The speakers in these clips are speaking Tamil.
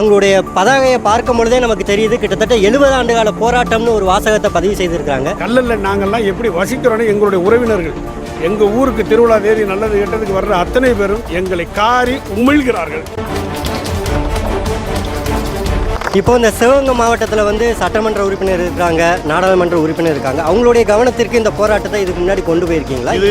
அவங்களுடைய பதாகையை பார்க்கும் பொழுதே நமக்கு தெரியுது கிட்டத்தட்ட எழுபது ஆண்டு கால போராட்டம்னு ஒரு வாசகத்தை பதிவு செய்திருக்காங்க கல்லல்ல நாங்கள்லாம் எப்படி வசிக்கிறோன்னு எங்களுடைய உறவினர்கள் எங்கள் ஊருக்கு திருவிழா தேதி நல்லது கெட்டதுக்கு வர்ற அத்தனை பேரும் எங்களை காரி உமிழ்கிறார்கள். இப்போ இந்த சிவகங்கை மாவட்டத்தில் வந்து சட்டமன்ற உறுப்பினர் இருக்காங்க நாடாளுமன்ற உறுப்பினர் இருக்காங்க. அவங்களுடைய கவனத்திற்கு இந்த போராட்டத்தை இதுக்கு முன்னாடி கொண்டு போயிருக்கீங்களா? இது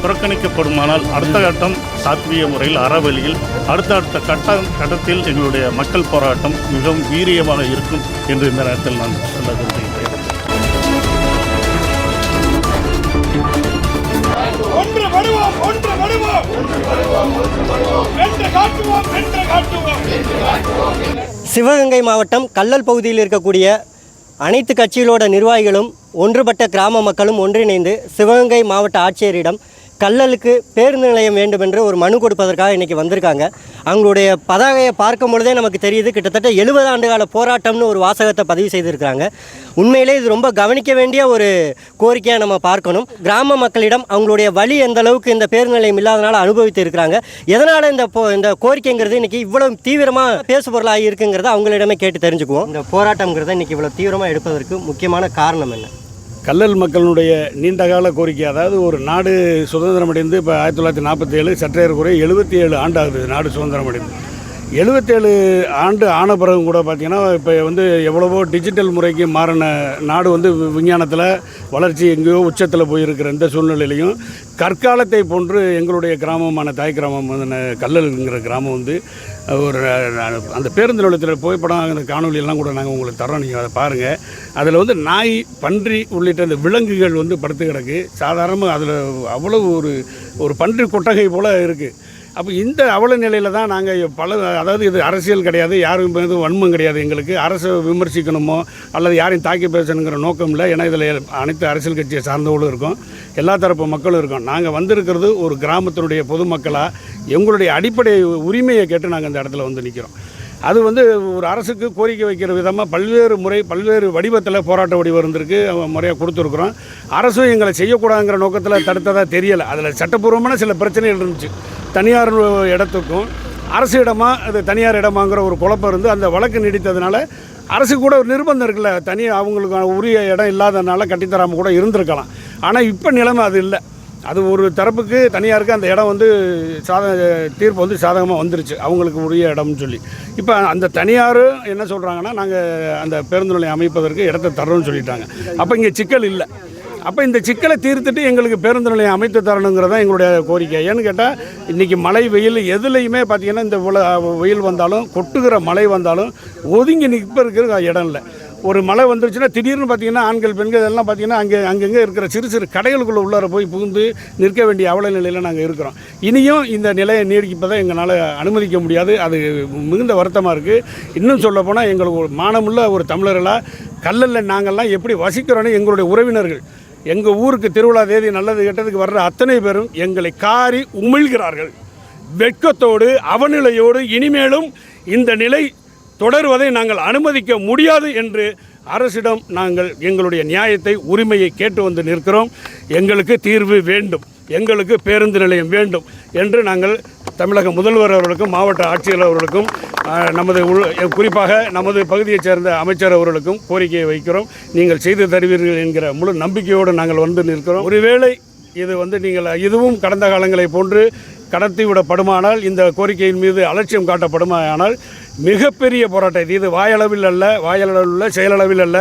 புறக்கணிக்கப்படுமானால் அடுத்த கட்டம் சாத்வீக முறையில் அறவழியில் அடுத்த அடுத்த கட்ட கட்டத்தில் எங்களுடைய மக்கள் போராட்டம் மிகவும் வீரியமாக இருக்கும் என்று இந்த நேரத்தில் நான் சொல்ல விரும்புகிறேன் ஒன்றுபடுவோம் ஒன்றுபடுவோம் வென்று காட்டுவோம் வென்று காட்டுவோம். சிவகங்கை மாவட்டம் கல்லல் பகுதியில் இருக்கக்கூடிய அனைத்து கட்சிகளோட நிர்வாகிகளும் ஒன்றுபட்ட கிராம மக்களும் ஒன்றிணைந்து சிவகங்கை மாவட்ட ஆட்சியரிடம் கல்லலுக்கு பேருந்து நிலையம் வேண்டும் என்று ஒரு மனு கொடுப்பதற்காக இன்றைக்கி வந்திருக்காங்க. அவங்களுடைய பதாகையை பார்க்கும் பொழுதே நமக்கு தெரியுது கிட்டத்தட்ட எழுபது ஆண்டு கால போராட்டம்னு ஒரு வாசகத்தை பதிவு செய்திருக்கிறாங்க. உண்மையிலே இது ரொம்ப கவனிக்க வேண்டிய ஒரு கோரிக்கையாக நம்ம பார்க்கணும். கிராம மக்களிடம் அவங்களுடைய வழி எந்த அளவுக்கு இந்த பேருந்து நிலையம் இல்லாதனால அனுபவித்து இருக்கிறாங்க. எதனால் இந்த போ இந்த கோரிக்கைங்கிறது இன்றைக்கி இவ்வளோ தீவிரமாக பேசு பொருளாகி இருக்குங்கிறத அவங்களிடமே கேட்டு தெரிஞ்சுக்குவோம். இந்த போராட்டங்கிறத இன்றைக்கி இவ்வளோ தீவிரமாக எடுப்பதற்கு முக்கியமான காரணம் என்ன? கல்லல் மக்களுடைய நீண்டகால கோரிக்கை அதாவது ஒரு நாடு சுதந்திரம் அடைந்து இப்போ ஆயிரத்தி தொள்ளாயிரத்தி நாற்பத்தி ஏழு சற்றேறக்குறை எழுபத்தி ஏழு ஆண்டு ஆகுது நாடு சுதந்திரம் அடைந்து எழுபத்தேழு ஆண்டு ஆன பிறகு கூட பார்த்திங்கன்னா இப்போ வந்து எவ்வளவோ டிஜிட்டல் முறைக்கு மாறின நாடு வந்து வி- விஞ்ஞானத்தில் வளர்ச்சி எங்கேயோ உச்சத்தில் போயிருக்கிற இந்த சூழ்நிலையிலையும் கற்காலத்தை போன்று எங்களுடைய கிராமமான தாய் கிராமம் வந்து கல்லல்ங்கிற கிராமம் வந்து ஒரு அந்த பேருந்து நிலையத்தில் புகைப்படம் அந்த காணொலியெல்லாம் கூட நாங்கள் உங்களுக்கு தரோம் நீங்கள் அதை பாருங்கள் அதில் வந்து நாய் பன்றி உள்ளிட்ட அந்த விலங்குகள் வந்து படுத்து கிடக்கு. சாதாரணமாக அதில் அவ்வளவு ஒரு ஒரு பன்றி கொட்டகை போல் இருக்குது அப்போ இந்த அவல நிலையில் தான் நாங்கள் பல அதாவது இது அரசியல் கிடையாது யாரும் மீது வன்மம் கிடையாது எங்களுக்கு. அரசை விமர்சிக்கணுமோ அல்லது யாரையும் தாக்கி பேசணுங்கிற நோக்கம் இல்லை. ஏன்னா இதில் அனைத்து அரசியல் கட்சியை சார்ந்தவங்களும் இருக்கும். எல்லா தரப்பு மக்களும் இருக்கும். நாங்கள் வந்திருக்கிறது ஒரு கிராமத்தினுடைய பொதுமக்களாக எங்களுடைய அடிப்படை உரிமையை கேட்டு நாங்கள் இந்த இடத்துல வந்து நிற்கிறோம் அது வந்து ஒரு அரசுக்கு கோரிக்கை வைக்கிற விதமாக பல்வேறு முறை பல்வேறு வடிவத்தில் போராட்ட வடிவம் இருந்திருக்கு. முறையாக கொடுத்துருக்குறோம். அரசும் எங்களை செய்யக்கூடாதுங்கிற நோக்கத்தில் தடுத்ததாக தெரியலை. அதில் சட்டப்பூர்வமான சில பிரச்சனைகள் இருந்துச்சு. தனியார் இடத்துக்கும் அரசு இடமா அது தனியார் இடமாங்கிற ஒரு குழப்பம் இருந்து அந்த வழக்கு நீடித்ததுனால அரசு கூட ஒரு நிர்பந்தம் இருக்குல்ல தனி அவங்களுக்கு உரிய இடம் இல்லாதனால கட்டித்தராமல் கூட இருந்திருக்கலாம். ஆனால் இப்போ நிலைமை அது இல்லை. அது ஒரு தரப்புக்கு தனியாருக்கு அந்த இடம் வந்து சாத தீர்ப்பு வந்து சாதகமாக வந்துருச்சு. அவங்களுக்கு உரிய இடம்னு சொல்லி. இப்போ அந்த தனியார் என்ன சொல்கிறாங்கன்னா நாங்கள் அந்த பேருந்து நிலையம் அமைப்பதற்கு இடத்த தர்றோம்னு சொல்லிட்டாங்க. அப்போ இங்கே சிக்கல் இல்லை. அப்போ இந்த சிக்கலை தீர்த்துட்டு எங்களுக்கு பேருந்து நிலையம் அமைத்து தரணுங்கிறது தான் எங்களுடைய கோரிக்கை. ஏன்னு கேட்டால் இன்றைக்கி மழை வெயில் எதுலேயுமே பார்த்தீங்கன்னா இந்த உல வெயில் வந்தாலும் கொட்டுகிற மழை வந்தாலும் ஒதுங்கி நிற்பிருக்கிற இடம் இல்லை ஒரு மழை வந்துருச்சுன்னா திடீர்னு பார்த்தீங்கன்னா ஆண்கள் பெண்கள் எல்லாம் பார்த்தீங்கன்னா அங்கே அங்கங்கே இருக்கிற சிறு சிறு கடைகளுக்குள்ளே உள்ளார போய் புகுந்து நிற்க வேண்டிய அவல நிலையில் நாங்கள் இருக்கிறோம். இனியும் இந்த நிலையை நீடிப்பதை எங்களால் அனுமதிக்க முடியாது. அது மிகுந்த வருத்தமாக இருக்குது இன்னும் சொல்லப்போனால் எங்களுக்கு ஒரு மானமுள்ள ஒரு தமிழர்களாக கல்லல்ல நாங்கள்லாம் எப்படி வசிக்கிறோன்னு எங்களுடைய உறவினர்கள் எங்கள் ஊருக்கு திருவிழா தேதி நல்லது கெட்டதுக்கு வர்ற அத்தனை பேரும் எங்களை காரி உமிழ்கிறார்கள். வெட்கத்தோடு அவநிலையோடு இனிமேலும் இந்த நிலை தொடர்வதை நாங்கள் அனுமதிக்க முடியாது என்று அரசிடம் நாங்கள் எங்களுடைய நியாயத்தை உரிமையை கேட்டு வந்து நிற்கிறோம். எங்களுக்கு தீர்வு வேண்டும். எங்களுக்கு பேருந்து நிலையம் வேண்டும் என்று நாங்கள் தமிழக முதல்வர் அவர்களுக்கும் மாவட்ட ஆட்சியர் அவர்களுக்கும் நமது உள் குறிப்பாக நமது பகுதியைச் சேர்ந்த அமைச்சர் அவர்களுக்கும் கோரிக்கையை வைக்கிறோம். நீங்கள் செய்து தருவீர்கள் என்கிற முழு நம்பிக்கையோடு நாங்கள் வந்து நிற்கிறோம். ஒருவேளை இது வந்து நீங்கள் இதுவும் கடந்த காலங்களைப் போன்று கடத்தி விடப்படுமானால் இந்த கோரிக்கையின் மீது அலட்சியம் காட்டப்படுமானால் மிகப்பெரிய போராட்டம் இது. இது வாயளவில் அல்ல வாயளவில் அல்ல செயலளவில் அல்ல.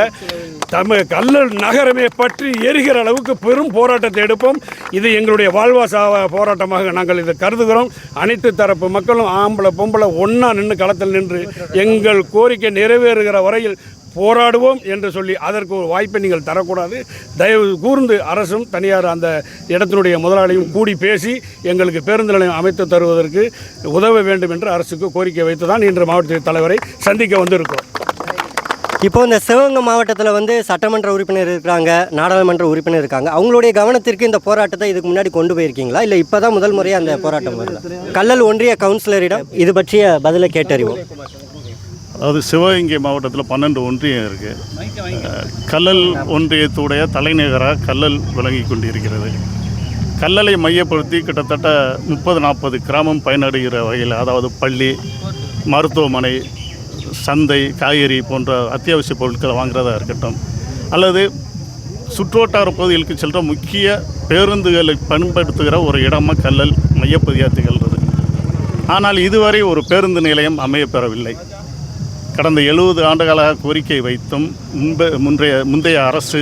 தமிழ் கல்லல் நகரமே பற்றி எரிகிற அளவுக்கு பெரும் போராட்டத்தை எடுப்போம். இது எங்களுடைய வாழ்வாச போராட்டமாக நாங்கள் இதை கருதுகிறோம். அனைத்து தரப்பு மக்களும் ஆம்பளை பொம்பளை ஒன்றா நின்று களத்தில் நின்று எங்கள் கோரிக்கை நிறைவேறுகிற வரையில் போராடுவோம் என்று சொல்லி அதற்கு ஒரு வாய்ப்பை நீங்கள் தரக்கூடாது. தயவு கூர்ந்து அரசும் தனியார் அந்த இடத்தினுடைய முதலாளியும் கூடி பேசி எங்களுக்கு பேருந்து நிலையம் அமைத்து தருவதற்கு உதவ வேண்டும் என்று அரசுக்கு கோரிக்கை வைத்து தான் இன்று மாவட்ட தலைவரை சந்திக்க வந்திருக்கிறோம் இப்போ இந்த சிவகங்கை மாவட்டத்தில் வந்து சட்டமன்ற உறுப்பினர் இருக்கிறாங்க நாடாளுமன்ற உறுப்பினர் இருக்காங்க. அவங்களுடைய கவனத்திற்கு இந்த போராட்டத்தை இதுக்கு முன்னாடி கொண்டு போயிருக்கீங்களா? இல்லை இப்போ தான் முதல் முறையாக அந்த போராட்டம் வருது? கல்லல் ஒன்றிய கவுன்சிலரிடம் இது பற்றிய பதிலை கேட்டறிவோம். அதாவது சிவகங்கை மாவட்டத்தில் பன்னெண்டு ஒன்றியம் இருக்குது கல்லல் ஒன்றியத்துடைய தலைநகராக கல்லல் விளங்கி கொண்டிருக்கிறது. கல்லலை மையப்படுத்தி கிட்டத்தட்ட முப்பது நாற்பது கிராமம் பயனடைகிற வகையில் அதாவது பள்ளி மருத்துவமனை சந்தை காய்கறி போன்ற அத்தியாவசிய பொருட்களை வாங்குறதா இருக்கட்டும். அல்லது சுற்றுவட்டார பகுதிகளுக்கு செல்கிற முக்கிய பேருந்துகளை பயன்படுத்துகிற ஒரு இடமாக கல்லல் மையப்பகுதியாக திகழ்கிறது ஆனால் இதுவரை ஒரு பேருந்து நிலையம் அமையப்பெறவில்லை. கடந்த எழுபது ஆண்டுகளாக கோரிக்கை வைத்தும் முன்ப முன்றைய முந்தைய அரசு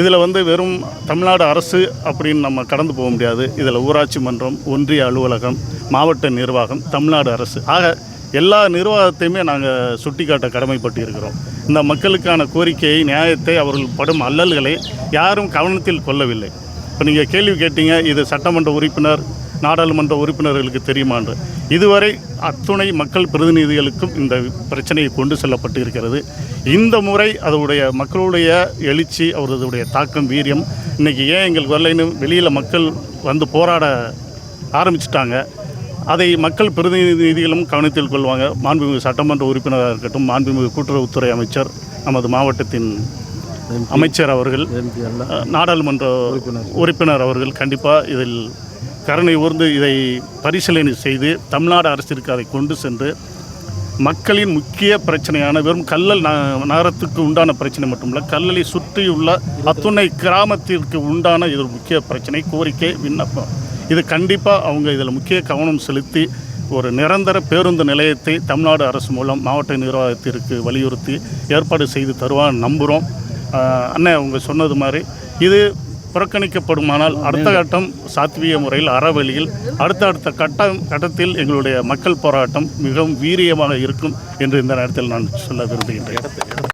இதில் வந்து வெறும் தமிழ்நாடு அரசு அப்படின்னு நம்ம கடந்து போக முடியாது. இதில் ஊராட்சி மன்றம் ஒன்றிய அலுவலகம் மாவட்ட நிர்வாகம் தமிழ்நாடு அரசு. ஆக எல்லா நிர்வாகத்தையுமே நாங்கள் சுட்டிக்காட்ட கடமைப்பட்டு இருக்கிறோம் இந்த மக்களுக்கான கோரிக்கையை நியாயத்தை அவர்கள் படும் அல்லல்களை யாரும் கவனத்தில் கொள்ளவில்லை. இப்போ நீங்கள் கேள்வி கேட்டீங்க இது சட்டமன்ற உறுப்பினர் நாடாளுமன்ற உறுப்பினர்களுக்கு தெரியுமான்று. இதுவரை அத்துணை மக்கள் பிரதிநிதிகளுக்கும் இந்த பிரச்சனையை கொண்டு செல்லப்பட்டு இருக்கிறது இந்த முறை அதனுடைய மக்களுடைய எழுச்சி அவர்களுடைய தாக்கம் வீரியம் இன்றைக்கி ஏன் எங்களுக்கு வரலைன்னு வெளியில் மக்கள் வந்து போராட ஆரம்பிச்சிட்டாங்க. அதை மக்கள் பிரதிநிதிகளும் கவனத்தில் கொள்வாங்க. மாண்புமிகு சட்டமன்ற உறுப்பினராக இருக்கட்டும் மாண்புமிகு கூட்டுறவுத்துறை அமைச்சர் நமது மாவட்டத்தின் அமைச்சர் அவர்கள் நாடாளுமன்ற உறுப்பினர். அவர்கள் கண்டிப்பாக இதில் கருணை ஊர்ந்து இதை பரிசீலனை செய்து தமிழ்நாடு அரசிற்கு அதை கொண்டு சென்று மக்களின் முக்கிய பிரச்சனையான வெறும் கல்லல் ந- நகரத்துக்கு உண்டான பிரச்சனை மட்டுமல்ல கல்லலை சுற்றியுள்ள அத்துணை கிராமத்திற்கு உண்டான இது முக்கிய பிரச்சனை கோரிக்கை விண்ணப்பம். இது கண்டிப்பாக அவங்க இதில் முக்கிய கவனம் செலுத்தி ஒரு நிரந்தர பேருந்து நிலையத்தை தமிழ்நாடு அரசு மூலம் மாவட்ட நிர்வாகத்திற்கு வலியுறுத்தி ஏற்பாடு செய்து தருவான்னு நம்புகிறோம் அண்ணன் அவங்க சொன்னது மாதிரி இது புறக்கணிக்கப்படுமானால் அடுத்த கட்டம் சாத்வீக முறையில் அறவழியில் அடுத்த அடுத்த கட்டம் கட்டத்தில் எங்களுடைய மக்கள் போராட்டம் மிகவும் வீரியமாக இருக்கும் என்று இந்த நேரத்தில் நான் சொல்ல விரும்புகின்றேன்.